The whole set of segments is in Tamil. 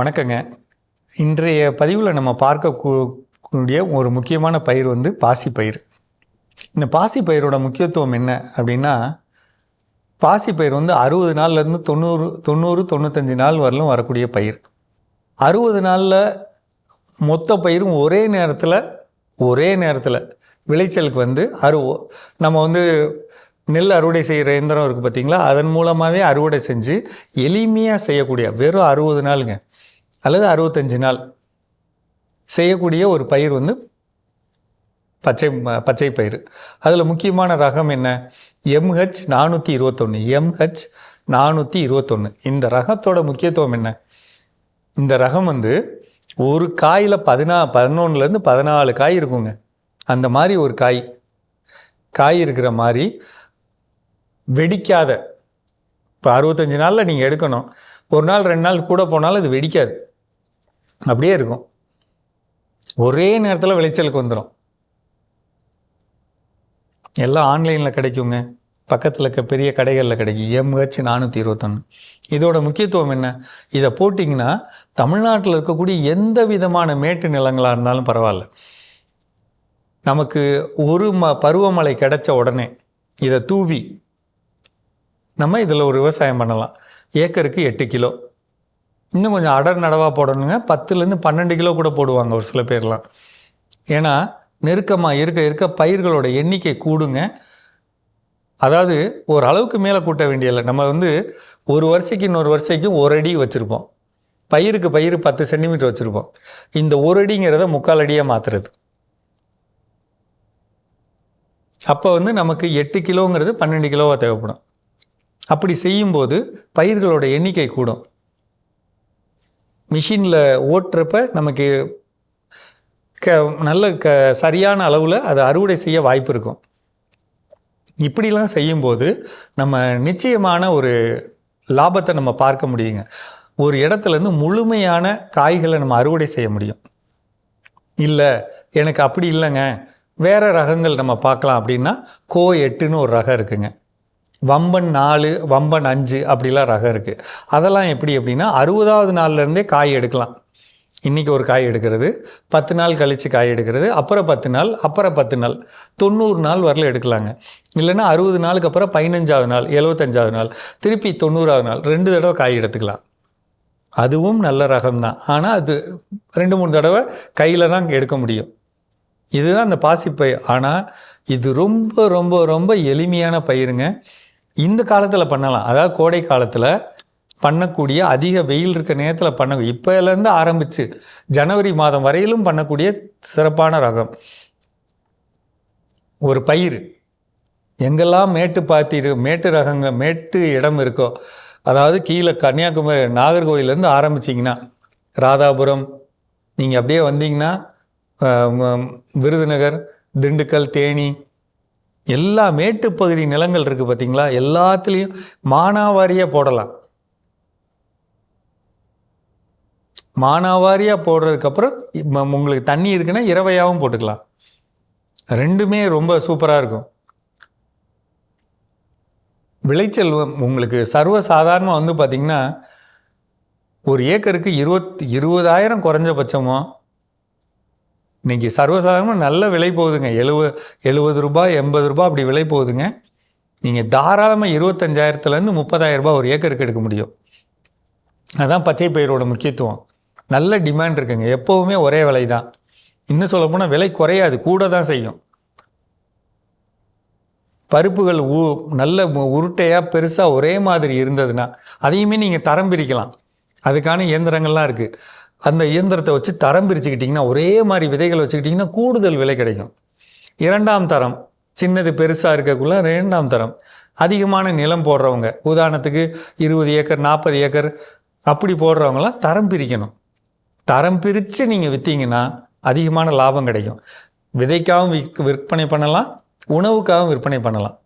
வணக்கங்க. இன்றைய பதிவில் நம்ம பார்க்கக்கூடிய ஒரு முக்கியமான பயிர் வந்து பாசிப்பயிர். இந்த பாசிப்பயிரோட முக்கியத்துவம் என்ன அப்படின்னா பாசிப்பயிர் வந்து அறுபது நாள்லேருந்து தொண்ணூறு தொண்ணூறு தொண்ணூத்தஞ்சு நாள் வரலும் வரக்கூடிய பயிர். அறுபது நாளில் மொத்த பயிரும் ஒரே நேரத்தில் ஒரே நேரத்தில் விளைச்சலுக்கு வந்து அறு நம்ம வந்து நெல் அறுவடை செய்கிற இயந்திரம் இருக்குது பார்த்தீங்களா அதன் மூலமாகவே அறுவடை செஞ்சு எளிமையாக செய்யக்கூடிய வெறும் அறுபது நாளுங்க. அல்லது அறுபத்தஞ்சு நாள் செய்யக்கூடிய ஒரு பயிர் வந்து பச்சை ம- பச்சை பயிர் அதில் முக்கியமான ரகம் என்ன? எம்ஹெச் நானூற்றி இருபத்தொன்று எம்ஹெச் நானூற்றி இருபத்தொன்று இந்த ரகத்தோட முக்கியத்துவம் என்ன? இந்த ரகம் வந்து ஒரு காயில் பதினா பதினொன்றுலேருந்து பதினாலு காய் இருக்குங்க. அந்த மாதிரி ஒரு காய். காய் இருக்கிற மாதிரி வெடிக்காத. இப்போ அறுபத்தஞ்சு நாளில் நீங்கள் எடுக்கணும். ஒரு நாள் ரெண்டு நாள் கூட போனாலும் அது வெடிக்காது. அப்படியே இருக்கும். ஒரே நேரத்தில் விளைச்சலுக்கு வந்துடும் எல்லாம் ஆன்லைனில் கிடைக்குங்க. பக்கத்தில் இருக்க பெரிய கடைகளில் கிடைக்கும். எம்ஹெச் நானூற்றி இருபத்தொன்று இதோட முக்கியத்துவம் என்ன? இதை போட்டிங்கன்னா தமிழ்நாட்டில் இருக்கக்கூடிய எந்த விதமான மேட்டு நிலங்களாக இருந்தாலும் பரவாயில்ல. நமக்கு ஒரு ம பருவமழை கிடைச்ச உடனே இதை தூவி நம்ம இதில் ஒரு விவசாயம் பண்ணலாம். ஏக்கருக்கு எட்டு கிலோ. இன்னும் கொஞ்சம் அடர் நடவாக போடணுங்க. பத்துலேருந்து பன்னெண்டு கிலோ கூட போடுவாங்க ஒரு சில பேர்லாம். ஏன்னா நெருக்கமாக இருக்க இருக்க பயிர்களோட எண்ணிக்கை கூடுங்க. அதாவது ஒரு அளவுக்கு மேலே கூட்ட வேண்டியதில்லை. நம்ம வந்து ஒரு வருஷைக்கு இன்னொரு வருஷைக்கும் ஒரு அடி வச்சுருப்போம். பயிருக்கு பயிர் பத்து சென்டிமீட்டர் வச்சுருப்போம். இந்த ஒரு அடிங்கிறத முக்கால் அடியாக மாற்றுறது அப்போ வந்து நமக்கு எட்டு கிலோங்கிறது பன்னெண்டு கிலோவாக தேவைப்படும். அப்படி செய்யும்போது பயிர்களோட எண்ணிக்கை கூடும். மிஷினில் ஓட்டுறப்ப நமக்கு க நல்ல க சரியான அளவில் அதை அறுவடை செய்ய வாய்ப்பு இருக்கும். இப்படிலாம் செய்யும்போது நம்ம நிச்சயமான ஒரு லாபத்தை நம்ம பார்க்க முடியுங்க. ஒரு இடத்துலேருந்து முழுமையான காய்களை நம்ம அறுவடை செய்ய முடியும். இல்லை எனக்கு அப்படி இல்லைங்க. வேறு ரகங்கள் நம்ம பார்க்கலாம் அப்படின்னா கோ எட்டுன்னு ஒரு ரகம் இருக்குங்க. வம்பன் நாலு வம்பன் அஞ்சு அப்படிலாம் ரகம் இருக்குது அதெல்லாம் எப்படி அப்படின்னா அறுபதாவது நாள்லேருந்தே காய் எடுக்கலாம். இன்றைக்கி ஒரு காய் எடுக்கிறது பத்து நாள் கழித்து காய் எடுக்கிறது அப்புறம் பத்து நாள் அப்புறம் பத்து நாள் தொண்ணூறு நாள் வரல எடுக்கலாங்க. இல்லைன்னா அறுபது நாளுக்கு அப்புறம் பதினஞ்சாவது நாள் எழுபத்தஞ்சாவது நாள் திருப்பி தொண்ணூறாவது நாள் ரெண்டு தடவை காய் எடுத்துக்கலாம். அதுவும் நல்ல ரகம் தான் ஆனால் அது ரெண்டு மூணு தடவை கையில் தான் எடுக்க முடியும். இதுதான் அந்த பாசிப்பயிர். ஆனால் இது ரொம்ப ரொம்ப ரொம்ப எளிமையான பயிருங்க. இந்த காலத்தில் பண்ணலாம். அதாவது கோடை காலத்தில் பண்ணக்கூடிய அதிக வெயில் இருக்க நேரத்தில் பண்ண இப்போலேருந்து ஆரம்பித்து ஜனவரி மாதம் வரையிலும் பண்ணக்கூடிய சிறப்பான ரகம். ஒரு பயிர் எங்கெல்லாம் மேட்டு பாத்தி மேட்டு ரகங்க மேட்டு இடம் இருக்கோ அதாவது கீழே கன்னியாகுமரி நாகர்கோவிலேருந்து ஆரம்பிச்சிங்கன்னா ராதாபுரம் நீங்கள் அப்படியே வந்தீங்கன்னா விருதுநகர் திண்டுக்கல் தேனி எல்லா மேட்டுப்பகுதி நிலங்கள் இருக்குது பார்த்தீங்களா எல்லாத்துலேயும் மானாவாரியாக போடலாம். மானாவாரியாக போடுறதுக்கப்புறம் உங்களுக்கு தண்ணி இருக்குன்னா இரவையாகவும் போட்டுக்கலாம். ரெண்டுமே ரொம்ப சூப்பராக இருக்கும். விளைச்சல் உங்களுக்கு சர்வ சாதாரணமாக வந்து பார்த்திங்கன்னா ஒரு ஏக்கருக்கு இருபத் இருபதாயிரம் குறைஞ்சபட்சமோ இன்றைக்கி சர்வசாதாரணமாக நல்ல விலை போகுதுங்க. எழுவ எழுபது ரூபாய் எண்பது ரூபாய் அப்படி விலை போகுதுங்க. நீங்கள் தாராளமாக இருபத்தஞ்சாயிரத்துலேருந்து முப்பதாயிரம் ரூபாய் ஒரு ஏக்கருக்கு எடுக்க முடியும். அதுதான் பச்சை பயிரோட முக்கியத்துவம். நல்ல டிமாண்ட் இருக்குங்க. எப்போவுமே ஒரே விலை தான் இன்னும் சொல்லப்போனால் விலை குறையாது. கூட தான் செய்யும். பருப்புகள் ஊ நல்ல உருட்டையாக பெருசாக ஒரே மாதிரி இருந்ததுன்னா அதையுமே நீங்கள் தரம் பிரிக்கலாம். அதுக்கான இயந்திரங்கள்லாம் இருக்குது அந்த இயந்திரத்தை வச்சு தரம் பிரிச்சுக்கிட்டிங்கன்னா ஒரே மாதிரி விதைகளை வச்சுக்கிட்டிங்கன்னா கூடுதல் விலை கிடைக்கும். இரண்டாம் தரம் சின்னது பெருசாக இருக்கக்குள்ள இரண்டாம் தரம். அதிகமான நிலம் போடுறவங்க உதாரணத்துக்கு இருபது ஏக்கர் நாற்பது ஏக்கர் அப்படி போடுறவங்களாம் தரம் பிரிக்கணும். தரம் பிரித்து நீங்கள் விற்றீங்கன்னா அதிகமான லாபம் கிடைக்கும். விதைக்காகவும் விற் விற்பனை பண்ணலாம் உணவுக்காகவும் விற்பனை பண்ணலாம்.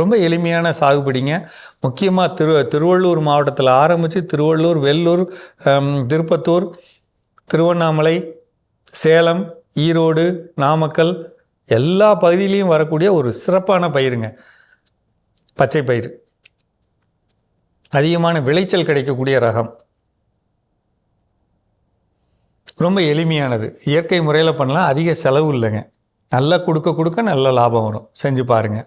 ரொம்ப எளிமையான சாகுபடிங்க. முக்கியமாக திரு திருவள்ளூர் மாவட்டத்தில் ஆரம்பித்து திருவள்ளூர் வெள்ளூர் திருப்பத்தூர் திருவண்ணாமலை சேலம் ஈரோடு நாமக்கல் எல்லா பகுதியிலையும் வரக்கூடிய ஒரு சிறப்பான பயிருங்க. பச்சை பயிர் அதிகமான விளைச்சல் கிடைக்கக்கூடிய ரகம். ரொம்ப எளிமையானது. இயற்கை முறையில் பண்ணலாம். அதிக செலவு இல்லைங்க. நல்லா கொடுக்க கொடுக்க நல்ல லாபம் வரும். செஞ்சு பாருங்கள்